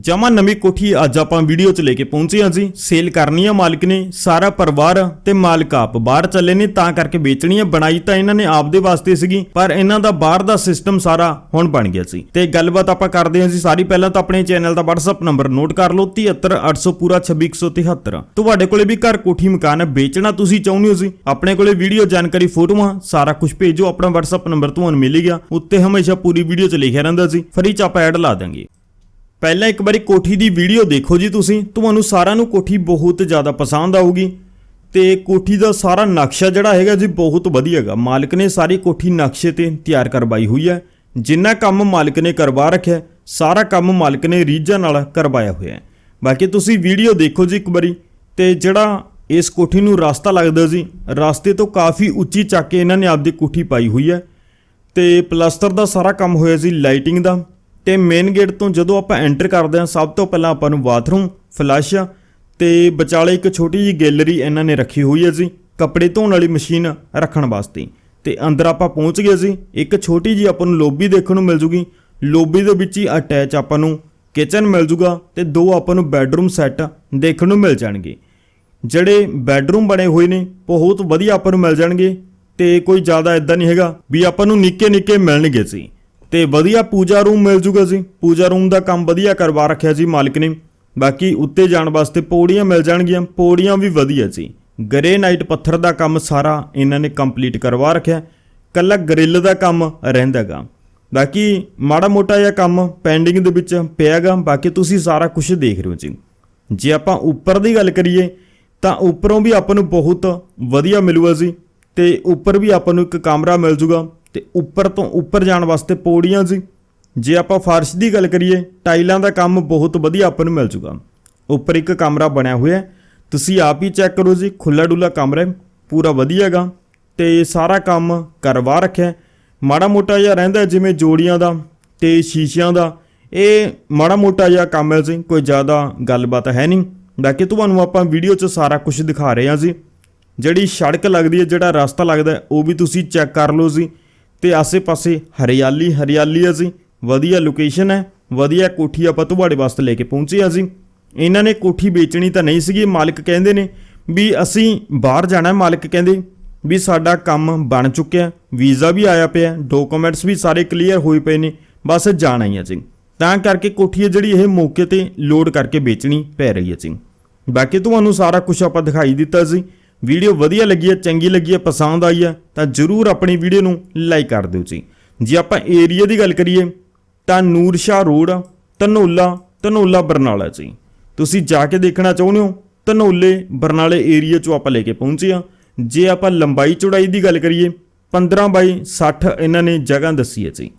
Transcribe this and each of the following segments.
ਜਮਾ ਨਵੀਂ ਕੋਠੀ ਅੱਜ ਆਪਾਂ ਵੀਡੀਓ 'ਚ ਲੈ ਕੇ ਪਹੁੰਚੇ ਹਾਂ ਜੀ। ਸੇਲ ਕਰਨੀ ਆ ਮਾਲਕ ਨੇ, ਸਾਰਾ ਪਰਿਵਾਰ ਤੇ ਮਾਲਕ ਆਪ। ਬਾਹਰ ਚੱਲੇ ਨੇ ਤਾਂ ਕਰਕੇ ਵੇਚਣੀ ਆ, ਬਣਾਈ ਤਾਂ ਇਹਨਾਂ ਨੇ ਆਪਦੇ ਵਾਸਤੇ ਸੀਗੀ, ਪਰ ਇਹਨਾਂ ਦਾ ਬਾਹਰ ਦਾ ਸਿਸਟਮ ਸਾਰਾ ਹੁਣ ਬਣ ਗਿਆ ਸੀ। ਤੇ ਗੱਲਬਾਤ ਆਪਾਂ ਕਰਦੇ ਹਾਂ ਜੀ, ਸਾਰੀ ਪਹਿਲਾਂ ਤਾਂ ਆਪਣੇ ਚੈਨਲ ਦਾ WhatsApp ਨੰਬਰ ਨੋਟ ਕਰ ਲਓ 73800 ਪੂਰਾ 26173 ਤੁਹਾਡੇ ਕੋਲੇ ਵੀ ਘਰ ਕੋਠੀ ਮਕਾਨ ਹੈ ਵੇਚਣਾ ਤੁਸੀਂ ਚਾਹੁੰਦੇ ਹੋ ਜੀ? ਆਪਣੇ ਕੋਲੇ ਵੀਡੀਓ ਜਾਣਕਾਰੀ ਫੋਟੋਆਂ, ਸਾਰਾ ਕੁਝ ਭੇਜੋ, ਆਪਣਾ WhatsApp ਨੰਬਰ ਤੁਹਾਨੂੰ ਮਿਲੇਗਾ ਉੱਤੇ ਹਮੇਸ਼ਾ ਪੂਰੀ ਵੀਡੀਓ 'ਚ ਲਿਖਿਆ ਰਹਿੰਦਾ ਸੀ ਫਰੀ 'ਚ ਆਪਾਂ ਐਡ ਲਾ ਦਾਂਗੇ ਪਹਿਲਾਂ ਇੱਕ ਵਾਰੀ ਕੋਠੀ ਦੀ ਵੀਡੀਓ ਦੇਖੋ ਜੀ ਤੁਸੀਂ। ਤੁਹਾਨੂੰ ਸਾਰਿਆਂ ਨੂੰ ਕੋਠੀ ਬਹੁਤ ਜ਼ਿਆਦਾ ਪਸੰਦ ਆਊਗੀ। ਤੇ ਕੋਠੀ ਦਾ ਸਾਰਾ ਨਕਸ਼ਾ ਜਿਹੜਾ ਹੈਗਾ ਜੀ ਬਹੁਤ ਵਧੀਆ ਹੈਗਾ। ਮਾਲਕ ਨੇ ਸਾਰੀ ਕੋਠੀ ਨਕਸ਼ੇ ਤੇ ਤਿਆਰ ਕਰਵਾਈ ਹੋਈ ਹੈ। ਜਿੰਨਾ ਕੰਮ ਮਾਲਕ ਨੇ ਕਰਵਾ ਰੱਖਿਆ, ਸਾਰਾ ਕੰਮ ਮਾਲਕ ਨੇ ਰੀਝਾਂ ਨਾਲ ਕਰਵਾਇਆ ਹੋਇਆ ਹੈ। ਬਾਕੀ ਤੁਸੀਂ ਵੀਡੀਓ ਦੇਖੋ ਜੀ ਇੱਕ ਵਾਰੀ। ਤੇ ਜਿਹੜਾ ਇਸ ਕੋਠੀ ਨੂੰ ਰਸਤਾ ਲੱਗਦਾ ਜੀ, ਰਸਤੇ ਤੋਂ ਕਾਫੀ ਉੱਚੀ ਚੱਕ ਕੇ ਇਹਨਾਂ ਨੇ ਆਪਦੀ ਕੋਠੀ ਪਾਈ ਹੋਈ ਹੈ। ਤੇ ਪਲਾਸਟਰ ਦਾ ਸਾਰਾ ਕੰਮ ਹੋਇਆ ਸੀ ਲਾਈਟਿੰਗ ਦਾ। ਤੇ ਮੇਨ ਗੇਟ ਤੋਂ ਜਦੋਂ ਆਪਾਂ ਐਂਟਰ ਕਰਦੇ ਹਾਂ, ਸਭ ਤੋਂ ਪਹਿਲਾਂ ਆਪਾਂ ਨੂੰ ਬਾਥਰੂਮ ਫਲੱਸ਼ ਤੇ ਵਿਚਾਲੇ ਇੱਕ ਛੋਟੀ ਜਿਹੀ ਗੈਲਰੀ ਇਹਨਾਂ ਨੇ ਰੱਖੀ ਹੋਈ ਹੈ ਜੀ, ਕੱਪੜੇ ਧੋਣ ਵਾਲੀ ਮਸ਼ੀਨ ਰੱਖਣ ਵਾਸਤੇ। ਤੇ ਅੰਦਰ ਆਪਾਂ ਪਹੁੰਚ ਗਏ ਸੀ ਇੱਕ ਛੋਟੀ ਜਿਹੀ ਆਪਾਂ ਨੂੰ ਲੋਬੀ ਦੇਖਣ ਨੂੰ ਮਿਲ ਜੂਗੀ। ਲੋਬੀ ਦੇ ਵਿੱਚ ਹੀ ਅਟੈਚ ਆਪਾਂ ਨੂੰ ਕਿਚਨ ਮਿਲ ਜੂਗਾ ਤੇ ਦੋ ਆਪਾਂ ਨੂੰ ਬੈੱਡਰੂਮ ਸੈੱਟ ਦੇਖਣ ਨੂੰ ਮਿਲ ਜਾਣਗੇ। ਜਿਹੜੇ ਬੈੱਡਰੂਮ ਬਣੇ ਹੋਏ ਨੇ, ਬਹੁਤ ਵਧੀਆ ਆਪਾਂ ਨੂੰ ਮਿਲ ਜਾਣਗੇ ਤੇ ਕੋਈ ਜ਼ਿਆਦਾ ਇਦਾਂ ਨਹੀਂ ਹੈਗਾ ਵੀ ਆਪਾਂ ਨੂੰ ਨਿੱਕੇ ਨਿੱਕੇ ਮਿਲਣਗੇ ਸੀ ਤੇ ਵਧੀਆ ਪੂਜਾ ਰੂਮ ਮਿਲ ਜੂਗਾ ਜੀ। ਪੂਜਾ ਰੂਮ ਦਾ ਕੰਮ ਵਧੀਆ ਕਰਵਾ ਰੱਖਿਆ ਜੀ ਮਾਲਕ ਨੇ। ਬਾਕੀ ਉੱਤੇ ਜਾਣ ਵਾਸਤੇ ਪੌੜੀਆਂ ਮਿਲ ਜਾਣਗੀਆਂ। ਪੌੜੀਆਂ ਵੀ ਵਧੀਆ ਜੀ। ਗ੍ਰੇ ਨਾਈਟ ਪੱਥਰ ਦਾ ਕੰਮ ਸਾਰਾ ਇਹਨਾਂ ਨੇ ਕੰਪਲੀਟ ਕਰਵਾ ਰੱਖਿਆ। ਕੱਲਾ ਗ੍ਰਿਲ ਦਾ ਕੰਮ ਰਹਿੰਦਾਗਾ ਬਾਕੀ ਮਾੜਾ ਮੋਟਾ ਜਿਹਾ ਕੰਮ ਪੈਂਡਿੰਗ ਦੇ ਵਿੱਚ ਪਿਆਗਾ ਬਾਕੀ ਤੁਸੀਂ ਸਾਰਾ ਕੁਝ ਦੇਖ ਰਹੇ ਹੋ ਜੀ। ਜੇ ਆਪਾਂ ਉੱਪਰ ਦੀ ਗੱਲ ਕਰੀਏ, ਤਾਂ ਉੱਪਰੋਂ ਵੀ ਆਪਾਂ ਨੂੰ ਬਹੁਤ ਵਧੀਆ ਮਿਲੂਗਾ ਜੀ। ਤੇ ਉੱਪਰ ਵੀ ਆਪਾਂ ਨੂੰ ਇੱਕ ਕਮਰਾ ਮਿਲ ਜੂਗਾ। ਤੇ ਉੱਪਰ ਤੋਂ ਉੱਪਰ ਜਾਣ ਵਾਸਤੇ ਪੌੜੀਆਂ ਜੀ ਜੇ ਆਪਾਂ ਫਰਸ਼ ਦੀ ਗੱਲ ਕਰੀਏ, ਟਾਈਲਾਂ ਦਾ ਕੰਮ ਬਹੁਤ ਵਧੀਆ ਆਪਾਂ ਨੂੰ ਮਿਲ ਜੂਗਾ ਉੱਪਰ ਇੱਕ ਕਮਰਾ ਬਣਿਆ ਹੋਇਆ ਤੁਸੀਂ ਆਪ ਹੀ ਚੈੱਕ ਕਰੋ ਜੀ ਖੁੱਲਾ ਡੁੱਲਾ ਕਮਰਾ ਪੂਰਾ ਵਧੀਆ ਹੈਗਾ। ਤੇ ਸਾਰਾ ਕੰਮ ਕਰਵਾ ਰੱਖਿਆ ਮਾੜਾ ਮੋਟਾ ਜਿਹਾ ਰਹਿੰਦਾ ਜਿਵੇਂ ਜੋੜੀਆਂ ਦਾ ਤੇ ਸ਼ੀਸ਼ਿਆਂ ਦਾ। ਇਹ ਮਾੜਾ ਮੋਟਾ ਜਿਹਾ ਕੰਮ ਹੈ ਜੀ, ਕੋਈ ਜ਼ਿਆਦਾ ਗੱਲਬਾਤ ਹੈ ਨਹੀਂ। ਬਾਕੀ ਤੁਹਾਨੂੰ ਆਪਾਂ ਵੀਡੀਓ 'ਚ ਸਾਰਾ ਕੁਝ ਦਿਖਾ ਰਹੇ ਹਾਂ ਜੀ। ਜਿਹੜੀ ਸੜਕ ਲੱਗਦੀ ਹੈ, ਜਿਹੜਾ ਰਸਤਾ ਲੱਗਦਾ ਉਹ ਵੀ ਤੁਸੀਂ ਚੈੱਕ ਕਰ ਲਓ ਜੀ। ਤੇ ਆਸੇ-ਪਾਸੇ ਹਰਿਆਲੀ ਹਰਿਆਲੀ ਹੈ ਜੀ। ਵਧੀਆ ਲੋਕੇਸ਼ਨ ਹੈ, ਵਧੀਆ ਕੋਠੀ ਆਪਾਂ ਤੁਹਾਡੇ ਵਾਸਤੇ ਲੈ ਕੇ ਪਹੁੰਚੇ ਹਾਂ ਜੀ। ਇਹਨਾਂ ਨੇ ਕੋਠੀ ਵੇਚਣੀ ਤਾਂ ਨਹੀਂ ਸੀਗੀ, ਮਾਲਕ ਕਹਿੰਦੇ ਨੇ ਵੀ ਅਸੀਂ ਬਾਹਰ ਜਾਣਾ ਮਾਲਕ ਕਹਿੰਦੇ, ਵੀ ਸਾਡਾ ਕੰਮ ਬਣ ਚੁੱਕਿਆ ਵੀਜ਼ਾ ਵੀ ਆਇਆ ਪਿਆ ਡਾਕੂਮੈਂਟਸ ਵੀ ਸਾਰੇ ਕਲੀਅਰ ਹੋਏ ਪਏ ਨੇ, ਬਸ ਜਾਣਾ ਹੀ ਹੈ ਜੀ। ਤਾਂ ਕਰਕੇ ਕੋਠੀ ਹੈ ਜਿਹੜੀ ਇਹ ਮੌਕੇ ਤੇ ਲੋਡ ਕਰਕੇ ਵੇਚਣੀ ਪੈ ਰਹੀ ਹੈ ਜੀ। ਬਾਕੀ ਤੁਹਾਨੂੰ ਸਾਰਾ ਕੁਝ ਆਪਾਂ ਦਿਖਾਈ ਦਿੱਤਾ ਸੀ ਵੀਡੀਓ ਵਧੀਆ ਲੱਗੀ ਹੈ, ਚੰਗੀ ਲੱਗੀ ਹੈ, ਪਸੰਦ ਆਈ ਹੈ, ਤਾਂ ਜਰੂਰ ਆਪਣੀ ਵੀਡੀਓ ਨੂੰ ਲਾਈਕ ਕਰ ਦਿਓ ਜੀ। ਜੇ ਆਪਾਂ ਏਰੀਆ ਦੀ ਗੱਲ ਕਰੀਏ, ਤਾਂ ਨੂਰ ਸ਼ਾਹ ਰੋਡ, ਧਨੋਲਾ ਧਨੋਲਾ ਬਰਨਾਲਾ ਜੀ। ਤੁਸੀਂ ਜਾ ਕੇ ਦੇਖਣਾ ਚਾਹੁੰਦੇ ਹੋ, ਧਨੋਲੇ ਬਰਨਾਲੇ ਏਰੀਆ ਚੋਂ ਆਪਾਂ ਲੈ ਕੇ ਪਹੁੰਚੇ ਆ ਜੇ ਆਪਾਂ ਲੰਬਾਈ ਚੌੜਾਈ ਦੀ ਗੱਲ ਕਰੀਏ 15 ਬਾਈ 60 ਇਹਨਾਂ ਨੇ ਜਗ੍ਹਾ ਦੱਸੀ ਹੈ ਜੀ।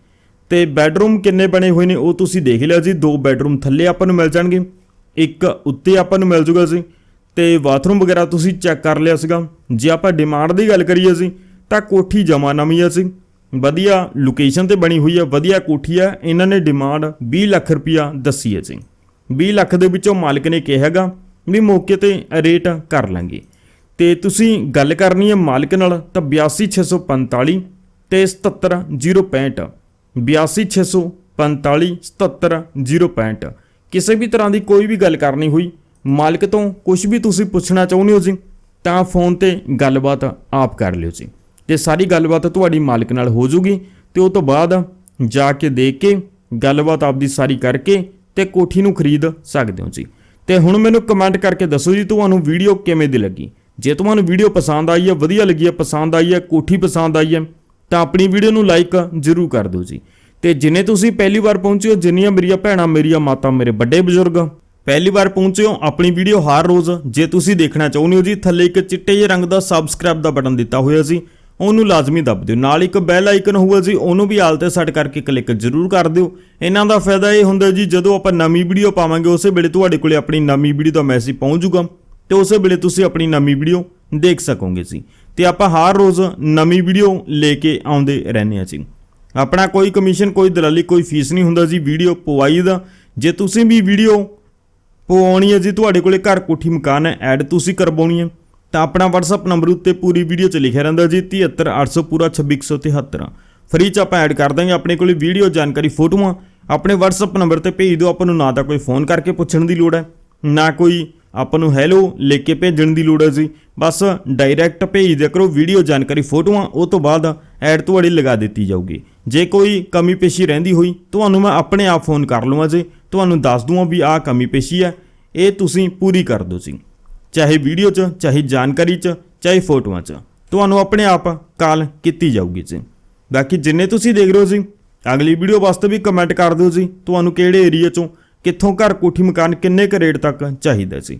ਤੇ ਬੈੱਡਰੂਮ ਕਿੰਨੇ ਬਣੇ ਹੋਏ ਨੇ ਉਹ ਤੁਸੀਂ ਦੇਖ ਲਿਓ ਜੀ, ਦੋ ਬੈੱਡਰੂਮ ਥੱਲੇ ਆਪਾਂ ਨੂੰ ਮਿਲ ਜਾਣਗੇ, ਇੱਕ ਉੱਤੇ ਆਪਾਂ ਨੂੰ ਮਿਲ ਜੂਗਾ ਜੀ। ਤੇ ਬਾਥਰੂਮ ਵਗੈਰਾ ਤੁਸੀਂ ਚੈੱਕ ਕਰ ਲਿਆ ਸੀਗਾ। ਜੇ ਆਪਾਂ ਡਿਮਾਂਡ ਦੀ ਗੱਲ ਕਰੀਏ ਜੀ ਤਾਂ ਕੋਠੀ ਜਮਾ ਨਵੀਂ ਹੈ ਸੀ। ਵਧੀਆ ਲੋਕੇਸ਼ਨ ਤੇ ਬਣੀ ਹੋਈ ਹੈ ਵਧੀਆ ਕੋਠੀ ਆ। ਇਹਨਾਂ ਨੇ ਡਿਮਾਂਡ 20 ਲੱਖ ਰੁਪਇਆ ਦੱਸੀ ਹੈ ਜੀ। 20 ਲੱਖ ਦੇ ਵਿੱਚੋਂ ਮਾਲਕ ਨੇ ਕਿਹਾਗਾ ਵੀ ਮੌਕੇ ਤੇ ਰੇਟ ਕਰ ਲਾਂਗੇ। ਤੇ ਤੁਸੀਂ ਗੱਲ ਕਰਨੀ ਹੈ ਮਾਲਕ ਨਾਲ, ਤਾਂ 82645 ਤੇ 77065 82645 77065 ਕਿਸੇ ਵੀ ਤਰ੍ਹਾਂ ਦੀ ਕੋਈ ਵੀ ਗੱਲ ਕਰਨੀ ਹੋਈ ਮਾਲਕ ਤੋਂ ਕੁਝ ਵੀ ਤੁਸੀਂ ਪੁੱਛਣਾ ਚਾਹੁੰਦੇ ਹੋ ਜੀ, ਤਾਂ ਫੋਨ ਤੇ ਗੱਲਬਾਤ ਆਪ ਕਰ ਲਿਓ ਜੀ। ਤੇ ਸਾਰੀ ਗੱਲਬਾਤ ਤੁਹਾਡੀ ਮਾਲਕ ਨਾਲ ਹੋ ਜੂਗੀ, ਤੇ ਉਹ ਤੋਂ ਬਾਅਦ ਜਾ ਕੇ ਦੇਖ ਕੇ ਗੱਲਬਾਤ ਆਪਦੀ ਸਾਰੀ ਕਰਕੇ ਤੇ ਕੋਠੀ ਨੂੰ ਖਰੀਦ ਸਕਦੇ ਹੋ ਜੀ। ਤੇ ਹੁਣ ਮੈਨੂੰ ਕਮੈਂਟ ਕਰਕੇ ਦੱਸੋ ਜੀ, ਤੁਹਾਨੂੰ ਵੀਡੀਓ ਕਿਵੇਂ ਦੀ ਲੱਗੀ? ਜੇ ਤੁਹਾਨੂੰ ਵੀਡੀਓ ਪਸੰਦ ਆਈ ਹੈ, ਵਧੀਆ ਲੱਗੀ ਹੈ, ਪਸੰਦ ਆਈ ਹੈ, ਕੋਠੀ ਪਸੰਦ ਆਈ ਹੈ, ਤਾਂ ਆਪਣੀ ਵੀਡੀਓ ਨੂੰ ਲਾਈਕ ਜ਼ਰੂਰ ਕਰ ਦਿਓ ਜੀ। ਤੇ ਜਿਨੇ ਤੁਸੀਂ ਪਹਿਲੀ ਵਾਰ ਪਹੁੰਚੇ ਹੋ, ਜਿੰਨੀਆਂ ਮੇਰੀਆਂ ਭੈਣਾਂ, ਮੇਰੀਆਂ ਮਾਤਾ, ਮੇਰੇ ਵੱਡੇ ਬਜ਼ੁਰਗ ਪਹਿਲੀ ਵਾਰ ਪਹੁੰਚੇ ਹੋ, ਆਪਣੀ ਵੀਡੀਓ ਹਰ ਰੋਜ਼। ਜੇ ਤੁਸੀਂ ਦੇਖਣਾ ਚਾਹੁੰਦੇ ਹੋ ਜੀ, ਥੱਲੇ ਇੱਕ ਚਿੱਟੇ ਜਿਹੇ ਰੰਗ ਦਾ ਸਬਸਕ੍ਰਾਈਬ ਦਾ ਬਟਨ ਦਿੱਤਾ ਹੋਇਆ ਸੀ, ਉਹਨੂੰ ਲਾਜ਼ਮੀ ਦੱਬ ਦਿਓ। ਨਾਲ ਇੱਕ ਬੈਲ ਆਈਕਨ ਹੋਊਗਾ ਜੀ, ਉਹਨੂੰ ਵੀ ਆਲ ਤੇ ਸੈੱਟ ਕਰਕੇ ਕਲਿੱਕ ਜ਼ਰੂਰ ਕਰ ਦਿਓ। ਇਹਨਾਂ ਦਾ ਫਾਇਦਾ ਇਹ ਹੁੰਦਾ ਜੀ, ਜਦੋਂ ਆਪਾਂ ਨਵੀਂ ਵੀਡੀਓ ਪਾਵਾਂਗੇ, ਉਸੇ ਵੇਲੇ ਤੁਹਾਡੇ ਕੋਲੇ ਆਪਣੀ ਨਵੀਂ ਵੀਡੀਓ ਦਾ ਮੈਸੇਜ ਪਹੁੰਚ ਜਾਊਗਾ ਤੇ ਉਸੇ ਵੇਲੇ ਤੁਸੀਂ ਆਪਣੀ ਨਵੀਂ ਵੀਡੀਓ ਦੇਖ ਸਕੋਗੇ ਜੀ। ਤੇ ਆਪਾਂ ਹਰ ਰੋਜ਼ ਨਵੀਂ ਵੀਡੀਓ ਲੈ ਕੇ ਆਉਂਦੇ ਰਹਿੰਦੇ ਹਾਂ ਜੀ। ਆਪਣਾ ਕੋਈ ਕਮਿਸ਼ਨ ਕੋਈ ਦਲਾਲੀ, ਕੋਈ ਫੀਸ ਨਹੀਂ ਹੁੰਦਾ ਜੀ, ਵੀਡੀਓ ਪਵਾਈ ਦਾ। ਜੇ ਤੁਸੀਂ ਵੀ ਵੀਡੀਓ ਉਹ ਆਉਣੀ ਹੈ ਜੀ, ਤੁਹਾਡੇ ਕੋਲੇ ਘਰ ਕੋਠੀ ਮਕਾਨ ਹੈ, ਐਡ ਤੁਸੀਂ ਕਰਵਾਉਣੀ ਹੈ। ਤਾਂ ਆਪਣਾ WhatsApp ਨੰਬਰ ਉੱਤੇ ਪੂਰੀ ਵੀਡੀਓ 'ਚ ਲਿਖਿਆ ਰਹਿੰਦਾ ਜੀ 73800 ਪੂਰਾ 2673 ਫ੍ਰੀ ਚ ਆਪਾਂ ਐਡ ਕਰ ਦਾਂਗੇ, ਆਪਣੇ ਕੋਲੇ ਵੀਡੀਓ ਜਾਣਕਾਰੀ ਫੋਟੋਆਂ, ਆਪਣੇ WhatsApp ਨੰਬਰ ਤੇ ਭੇਜ ਦਿਓ, ਆਪਾਂ ਨੂੰ ਨਾ ਤਾਂ ਕੋਈ ਫੋਨ ਕਰਕੇ ਪੁੱਛਣ ਦੀ ਲੋੜ ਹੈ, ਨਾ ਕੋਈ ਆਪਾਂ ਨੂੰ ਹੈਲੋ ਲਿਖ ਕੇ ਭੇਜਣ ਦੀ ਲੋੜ ਹੈ ਜੀ। ਬਸ ਡਾਇਰੈਕਟ ਭੇਜ ਦਿਆ ਕਰੋ ਵੀਡੀਓ ਜਾਣਕਾਰੀ ਫੋਟੋਆਂ, ਉਹ ਤੋਂ ਬਾਅਦ ਐਡ ਤੁਹਾਡੀ ਲਗਾ ਦਿੱਤੀ ਜਾਊਗੀ। ਜੇ ਕੋਈ ਕਮੀ ਪੇਸ਼ੀ ਰਹਿੰਦੀ ਹੋਈ, ਤੁਹਾਨੂੰ ਮੈਂ ਆਪਣੇ ਆਪ ਫੋਨ ਕਰ ਲਵਾਂ ਜੇ। ਤੁਹਾਨੂੰ ਦੱਸ ਦੂੰਗਾ ਵੀ ਆਹ ਕਮੀ ਪੇਸ਼ੀ ਹੈ। ਇਹ ਤੁਸੀਂ ਪੂਰੀ ਕਰ ਦਿਓ ਜੀ। ਚਾਹੇ ਵੀਡੀਓ 'ਚ, ਚਾਹੇ ਜਾਣਕਾਰੀ 'ਚ, ਚਾਹੇ ਫੋਟੋਆਂ 'ਚ। ਤੁਹਾਨੂੰ ਆਪਣੇ ਆਪ ਕਾਲ ਕੀਤੀ ਜਾਊਗੀ ਜੀ। ਬਾਕੀ ਜਿੰਨੇ ਤੁਸੀਂ ਦੇਖ ਰਹੇ ਹੋ ਜੀ, ਅਗਲੀ ਵੀਡੀਓ ਵਾਸਤੇ ਵੀ ਕਮੈਂਟ ਕਰ ਦਿਓ ਜੀ। ਤੁਹਾਨੂੰ ਕਿਹੜੇ ਏਰੀਆ 'ਚੋਂ, ਕਿੱਥੋਂ ਘਰ ਕੋਠੀ ਮਕਾਨ ਕਿੰਨੇ ਕੁ ਰੇਟ ਤੱਕ ਚਾਹੀਦਾ ਸੀ